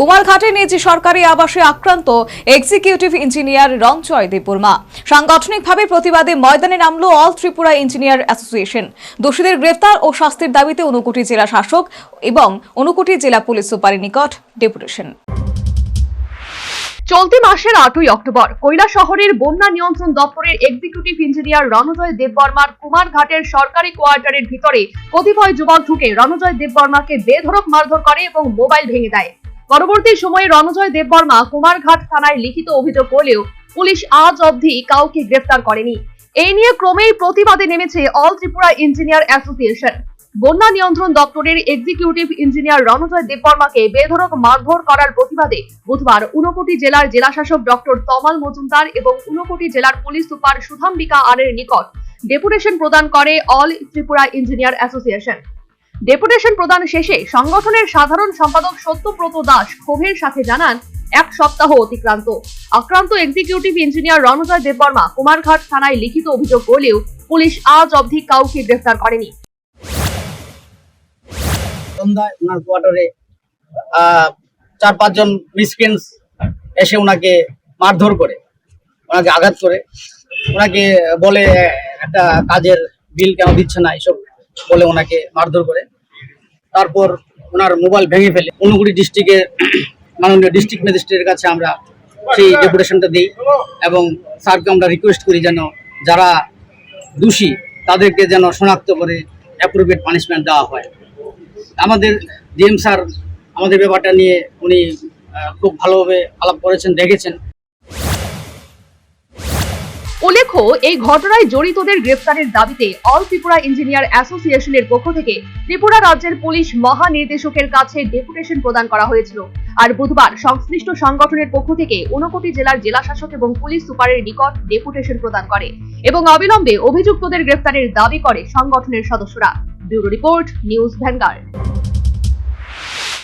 কুমারঘাটে নিজ সরকারি আবাসে আক্রান্ত এক্সিকিউটিভ ইঞ্জিনিয়ার রঞ্জয় দেববর্মা। সাংগঠনিকভাবে প্রতিবাদে ময়দানে নামল অল ত্রিপুরা ইঞ্জিনিয়ার অ্যাসোসিয়েশন দোষীদের গ্রেফতার ও শাস্তির দাবিতে ঊনকোটি জেলা শাসক এবং ঊনকোটি জেলা পুলিশ সুপারের নিকট ডেপুটেশন। চলতি মাসের আটই অক্টোবর কৈলা শহরের বন্যা নিয়ন্ত্রণ দপ্তরের এক্সিকিউটিভ ইঞ্জিনিয়ার রণজয় দেববর্মার কুমারঘাটের সরকারি কোয়ার্টারের ভিতরে কতিপয় যুবক ঢুকে রণজয় দেববর্মাকে বেধড়ক মারধর করে এবং মোবাইল ভেঙে দেয়। পরবর্তী সময়ে রণজয় দেববর্মা কুমারঘাট থানায় লিখিত অভিযোগ করলেও পুলিশ আজ অবধি কাউকে গ্রেফতার করেনি। এই নিয়ে ক্রমেই প্রতিবাদে নেমেছে অল ত্রিপুরা ইঞ্জিনিয়ার অ্যাসোসিয়েশন। বন্যা নিয়ন্ত্রণ দপ্তরের এক্সিকিউটিভ ইঞ্জিনিয়ার রণজয় দেববর্মাকে বেধড়ক মারধর করার প্রতিবাদে বুধবার উনকোটি জেলার জেলাশাসক ডক্টর তমাল মজুমদার এবং উনকোটি জেলার পুলিশ সুপার সুধাম্বিকা আরের নিকট ডেপুটেশন প্রদান করে all Tripura engineer association. Deputation প্রদান শেষে সংগঠনের সাধারণ সম্পাদক সত্যব্রত দাস ক্ষোভের সাথে জানান, এক সপ্তাহ অতিক্রান্ত। আক্রান্ত এক্সিকিউটিভ ইঞ্জিনিয়ার রণজয় দেববর্মা কুমারঘাট থানায় লিখিত অভিযোগ করলেও পুলিশ আজ অবধি কাউকে গ্রেফতার করেনি। সন্ধ্যায় ওনার কোয়ার্টারে চার পাঁচজন মিসক্রিন্স এসে ওনাকে মারধর করে, ওনাকে আঘাত করে। ওনাকে বলে, একটা কাজের বিল কেন দিচ্ছে না? এসব বলে ওনাকে মারধর করে। তারপর ওনার মোবাইল ভেঙে ফেলে। ঊনকুড়ি ডিস্ট্রিক্টের মাননীয় ডিস্ট্রিক্ট ম্যাজিস্ট্রেটের কাছে আমরা সেই ডেপুটেশনটা দিই এবং স্যারকে আমরা রিকোয়েস্ট করি যেন যারা দোষী, তাদেরকে যেন শনাক্ত করে অ্যাপ্রোপ্রিয়েট পানিশমেন্ট দেওয়া হয়। আমাদের ডিএম স্যার আমাদের ব্যাপারটা নিয়ে উনি খুব ভালোভাবে আলাপ করেছেন, দেখেছেন। উল্লেখ্য, এই ঘটনায় জড়িতদের গ্রেফতারের দাবিতে অল ত্রিপুরা ইঞ্জিনিয়ার অ্যাসোসিয়েশনের পক্ষ থেকে ত্রিপুরা রাজ্যের পুলিশ মহানির্দেশকের কাছে ডেপুটেশন প্রদান করা হয়েছিল। আর বুধবার সংশ্লিষ্ট সংগঠনের পক্ষ থেকে ঊনকোটি জেলার জেলাশাসক এবং পুলিশ সুপারের নিকট ডেপুটেশন প্রদান করে এবং অবিলম্বে অভিযুক্তদের গ্রেফতারের দাবি করে সংগঠনের সদস্যরা। Bureau report, news vanguard.